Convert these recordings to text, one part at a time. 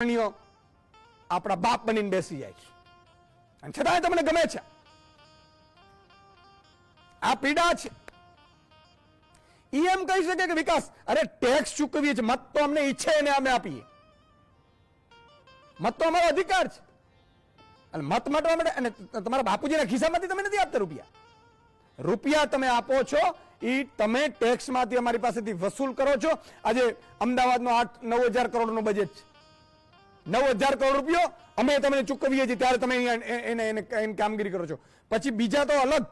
પ્રાણીઓ આપણા બાપ બનીને બેસી જાય છે. અને છતાંય તમને ગમે છે. આ પીડા છે. ઈ એમ કહી શકે કે વિકાસ, અરે ટેક્સ ચૂકવીએ છીએ, મત તો અમને ઈચ્છે એને અમે આપીએ. મત તો અમારો અધિકાર છે. અને મત માટે માટે અને તમારા બાપુજીના ખિસ્સામાંથી તમે નથી આપતા રૂપિયા. રૂપિયા તમે આપો છો એ તમે ટેક્સમાંથી અમારી પાસેથી વસૂલ કરો છો. આજે અમદાવાદનો આઠ નવ હજાર કરોડનું બજેટ છે. નવ હજાર કરોડ રૂપિયો અમે તમને ચૂકવીએ છીએ, ત્યારે તમે એને એને કામગીરી કરો છો. પછી બીજા તો અલગ.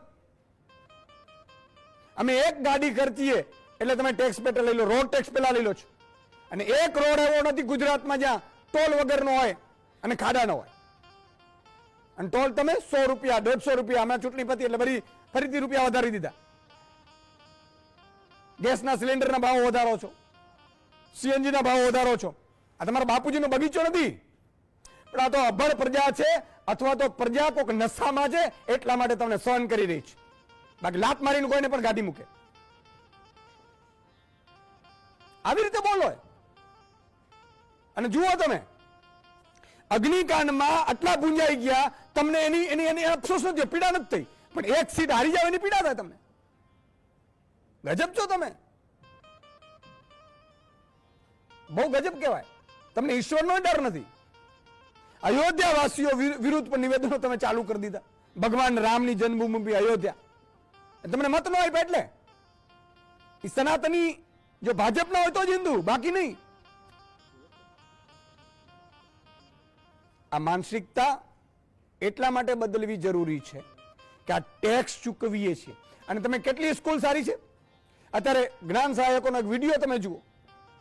અમે એક ગાડી ખર્ચીએ, એટલે તમે ટેક્સ પેટે લઈ લો રોડ ટેક્સ પેલા લઈ લો છો. અને એક રોડ એવો નથી ગુજરાતમાં જ્યાં ટોલ વગરનો હોય અને ખાડાનો હોય. અને ટોલ તમે સો રૂપિયા, દોઢસો રૂપિયા હમણાં ચૂંટણી પતી એટલે ફરી ફરીથી રૂપિયા વધારી દીધા. ગેસના સિલિન્ડરના ભાવ વધારો છો. સીએનજી ના ભાવ વધારો છો. આ તમારા બાપુજીનો બગીચો નથી. પણ આ તો અભણ પ્રજા છે, અથવા તો પ્રજા કોઈક નશામાં છે, એટલા માટે તમને સહન કરી રહી છે. બાકી લાત મારીને કોઈને પણ ગાડી મૂકે. આવી રીતે બોલો અને જુઓ તમે, અગ્નિકાંડમાં આટલા પૂંજાઈ ગયા, તમને એની એની એની અફસોસ નથી, પીડા નથી થઈ. પણ એક સીટ હારી જાવ, એની પીડા થાય તમને. ગજબ છો તમે. બહુ ગજબ કહેવાય. તમને ઈશ્વરનો ડર નથી. અયોધ્યા વાસીઓ વિરુદ્ધ પર નિવેદનો તમે ચાલુ કરી દીધા. ભગવાન રામની જન્મભૂમિ અયોધ્યા. તમને મત ન આપ્યા એટલે? એ સનાતની જો ભાજપ ના હોય તો જ હિન્દુ, બાકી નહીં. આ માનસિકતા એટલા માટે બદલવી જરૂરી છે કે આ ટેક્સ ચૂકવીએ છીએ. અને તમે કેટલી સ્કૂલ સારી છે? અત્યારે જ્ઞાન સહાયકોનો એક વીડિયો તમે જુઓ.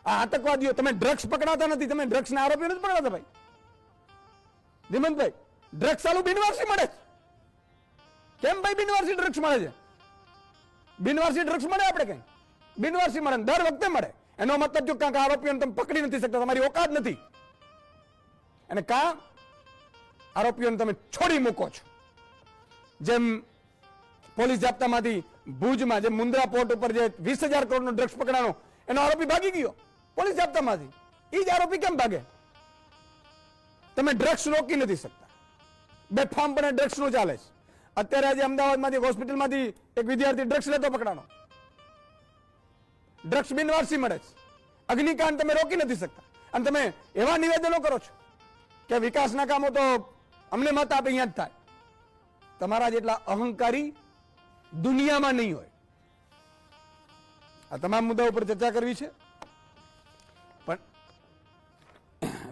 આ આતંકવાદીઓ તમે ડ્રગ્સ પકડાતા નથી, તમે ડ્રગ્સના આરોપીઓ નથી પકડાતા ભાઈ. ધીમંતભાઈ ડ્રગ્સ ચાલુ બિનવારસી મળે કેમ ભાઈ બિનવારસી ડ્રગ્સ મળે છે? બિનવારસી ડ્રગ્સ મળે આપણે કઈ? બિનવારસી મળે દર વખતે મળે. એનો મતલબ જો કાંક આરોપીઓને તમે પકડી નથી શકતા, તમારી ઓકાત નથી. અને કા આરોપીઓને તમે છોડી મૂકો છો. જેમ પોલીસ જાપ્તામાંથી ભુજમાં જે મુન્દ્રા પોર્ટ ઉપર જે વીસ હજાર કરોડનો ડ્રગ્સ પકડાનો એનો આરોપી ભાગી ગયો. પોલીસ જાપ્તામાંથી. એ જ આરોપી કેમ ભાગે? તમે ડ્રગ્સ રોકી નથી શકતા. બેફામ પણ ડ્રગ્સનું ચાલે છે. અત્યારે આજે અમદાવાદમાંથી હોસ્પિટલમાંથી એક વિદ્યાર્થી ડ્રગ્સ લેતો પકડાનો ડ્રગ્સ બિનવારસી મળે છે. અગ્નિકાંડ તમે રોકી નથી શકતા. અને તમે એવા નિવેદનો કરો છો કે વિકાસના કામો તો અમને મત આપે, અહીંયા જ થાય. તમારા જેટલા અહંકારી દુનિયામાં નહીં હોય. આ તમામ મુદ્દા ઉપર ચર્ચા કરવી છે. પણ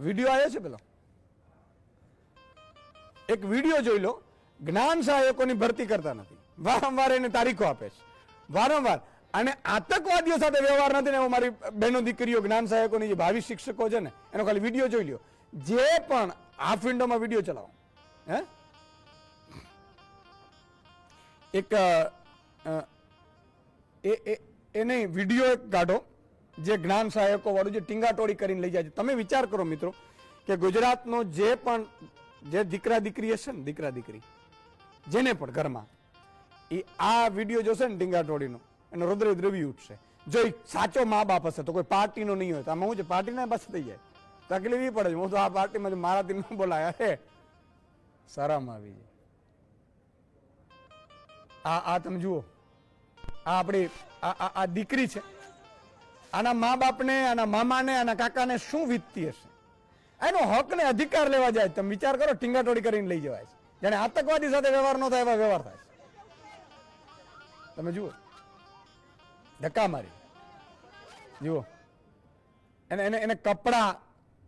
વીડિયો આવ્યો છે પેલો? એક વીડિયો જોઈ લો. જ્ઞાન સહાયકોની ભરતી કરતા નથી. વારંવાર એને તારીખો આપે છે. વારંવાર. અને આતંકવાદીઓ સાથે વ્યવહાર નથી ને મારી બહેનો દીકરીઓ, જ્ઞાન સહાયકોની જે ભાવિ શિક્ષકો છે ને, એનો ખાલી વીડિયો જોઈ લો જે પણ આ વિન્ડોમાં વીડિયો ચલાવો. હે? એક એ એ, એને વીડિયો એક કાઢો. જે જ્ઞાન સહાયકો વાળું જે ટીંગાટોળી કરીને લઈ જાય છે. તમે વિચાર કરો મિત્રો કે ગુજરાતનો જે પણ જે દીકરા દીકરી હશે ને, દીકરા દીકરી, જેને પણ ઘરમાં એ આ વીડિયો જોશે ને ટીંગાટોળીનો, એનો હૃદય દ્રવી ઉઠશે. જો એ સાચો મા બાપ હશે તો કોઈ પાર્ટીનો નહીં હોય. તો આમાં હું છે? પાર્ટીના પાસે થઈ જાય. તકલીફ એ પડે છે. હું તો આ પાર્ટીમાં મારાથી ન બોલાય. અરે, શરમ આવી જાય. આ આ તમે જુઓ. આ આપણી આ- આ દીકરી છે. આના મા બાપને, આના મામાને, આના કાકાને શું વીતતી હશે? એનો હક ને અધિકાર લેવા જાય. તમે વિચાર કરો ટીંગાટોડી કરીને લઈ જવાય છે. જાણે આતંકવાદી સાથે વ્યવહાર ન થાય, એવા વ્યવહાર થાય તમે જુઓ. ધક્કા મારી. જુઓ. એને એને એને કપડા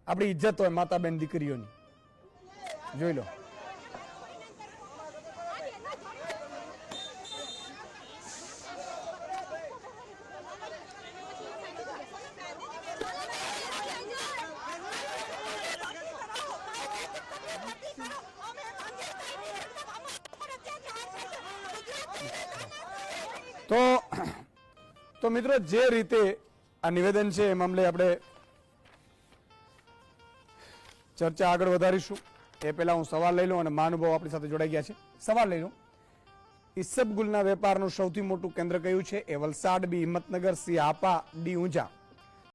આપણી ઇજ્જત હોય માતા બેન દીકરીઓની. જોઈ લો. તો તો મિત્રો જે રીતે આ નિવેદન છે એ મામલે આપણે ચર્ચા આગળ વધારીશું. એ પહેલા હું સવાલ લઈ લઉં અને મહાનુભાવ આપણી સાથે જોડાઈ ગયા છે. સવાલ લઈ લઉં. ઈસબગુલના વેપારનું સૌથી મોટું કેન્દ્ર કયું છે? A Valsad, B Himmatnagar, C Apa, D Unjha.